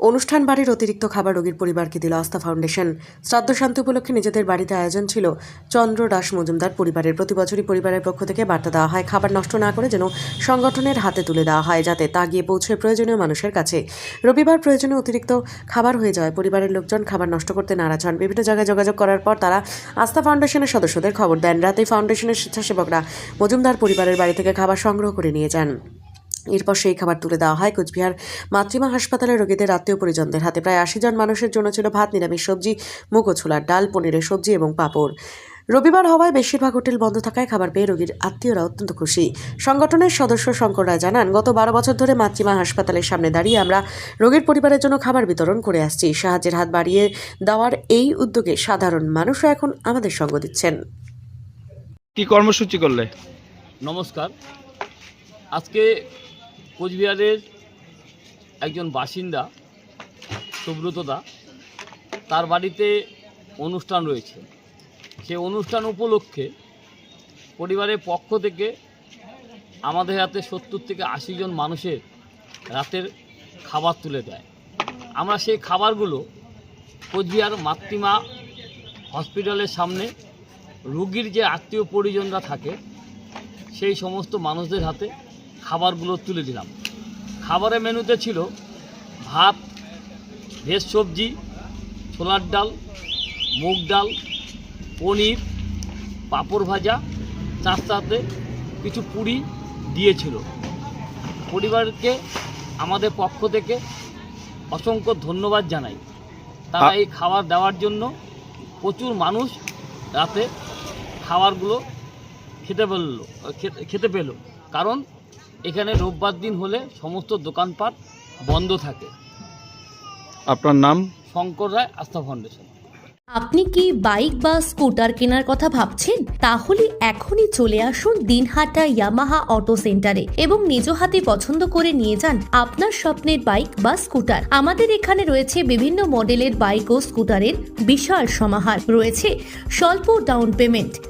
অনুষ্ঠান বাড়ির অতিরিক্ত খাবার রোগীর পরিবারকে দিল আস্থা ফাউন্ডেশন। শ্রাদ্ধ শান্তি উপলক্ষে নিজেদের বাড়িতে আয়োজন ছিল চন্দ্র দাস মজুমদার পরিবারের। প্রতি বছরই পরিবারের পক্ষ থেকে বার্তা দেওয়া হয়, খাবার নষ্ট না করে যেন সংগঠনের হাতে তুলে দেওয়া হয় যাতে তা গিয়ে পৌঁছয় প্রয়োজনীয় মানুষের কাছে। রবিবার প্রয়োজনে অতিরিক্ত খাবার হয়ে যাওয়ায় পরিবারের লোকজন খাবার নষ্ট করতে নারাজ হন। বিভিন্ন জায়গায় যোগাযোগ করার পর তারা আস্থা ফাউন্ডেশনের সদস্যদের খবর দেন। রাতে ফাউন্ডেশনের স্বেচ্ছাসেবকরা মজুমদার পরিবারের বাড়ি থেকে খাবার সংগ্রহ করে নিয়ে যান। এরপর সেই খাবার তুলে দেওয়া হয়। কোচবিহার মাতৃমা হাসপাতালে রোগীদের আত্মীয় পরিজনদের হাতে প্রায় আশি জন মানুষের জন্য ছিল ভাত নিরামিষ সবজি মুগো ছোলার ডাল পনিরের সবজি এবং পাঁপড়। রবিবার হওয়ায় বেশিরভাগ হোটেল বন্ধ থাকায় খাবার পেয়ে রোগীর আত্মীয়রা অত্যন্ত খুশি। সংগঠনের সদস্য শঙ্কর রায় জানান গত বারো বছর ধরে মাতৃমা হাসপাতালের সামনে দাঁড়িয়ে আমরা রোগীর পরিবারের জন্য খাবার বিতরণ করে আসছি। সাহায্যের হাত বাড়িয়ে দেওয়ার এই উদ্যোগে সাধারণ মানুষও এখন আমাদের সঙ্গ দিচ্ছেন। কি কর্মসূচি করলে? নমস্কার। আজকে কোচবিহারের একজন বাসিন্দা, সুব্রত দা, তার বাড়িতে অনুষ্ঠান রয়েছে। সে অনুষ্ঠান উপলক্ষে পরিবারের পক্ষ থেকে আমাদের হাতে সত্তর থেকে আশি জন মানুষের রাতের খাবার তুলে দেয়। আমরা সেই খাবারগুলো কোচবিহার মাতৃমা হসপিটালের সামনে রুগীর যে আত্মীয় পরিজনরা থাকে, সেই সমস্ত মানুষদের হাতে খাবারগুলো তুলে দিলাম। খাবারের মেনুতে ছিল ভাত ভেজ সবজি ছোলার ডাল মুগ ডাল পনির পাঁপড় ভাজা তার সাথে কিছু পুরি দিয়েছিল। পরিবারকে আমাদের পক্ষ থেকে অসংখ্য ধন্যবাদ জানাই। তারা এই খাবার দেওয়ার জন্য প্রচুর মানুষ রাতে খাবারগুলো খেতে পেল খেতে- খেতে পেল। কারণ এখানে রোববার দিন হলে সমস্ত দোকানপাট বন্ধ থাকে। আপনার নাম? শঙ্কর রায় আস্থা ফাউন্ডেশন। আপনি কি বাইক বা স্কুটার কেনার কথা ভাবছেন? তাহলে এখনই চলে আসুন দিনহাটা ইয়ামাহা অটো সেন্টারে এবং নিজ হাতে পছন্দ করে নিয়ে যান আপনার স্বপ্নের বাইক বা স্কুটার। আমাদের এখানে রয়েছে বিভিন্ন মডেলের বাইক ও স্কুটারের বিশাল সমাহার। রয়েছে স্বল্প ডাউন পেমেন্ট